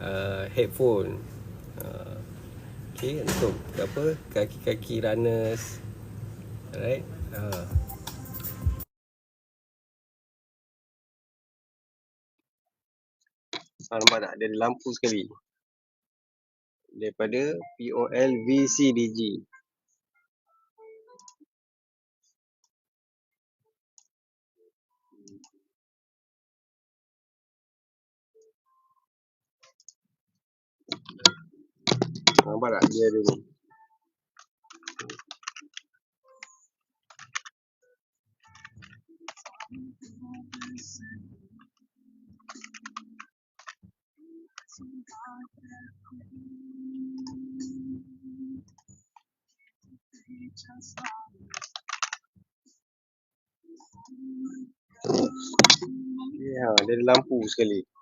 uh, headphone. Uh, okay, untuk apa? Kaki-kaki runners. Alright. Uh. Nampak tak? Ada lampu sekali. Daripada POL Nampak tak dia ada ni. Ya, dia ada lampu sekali.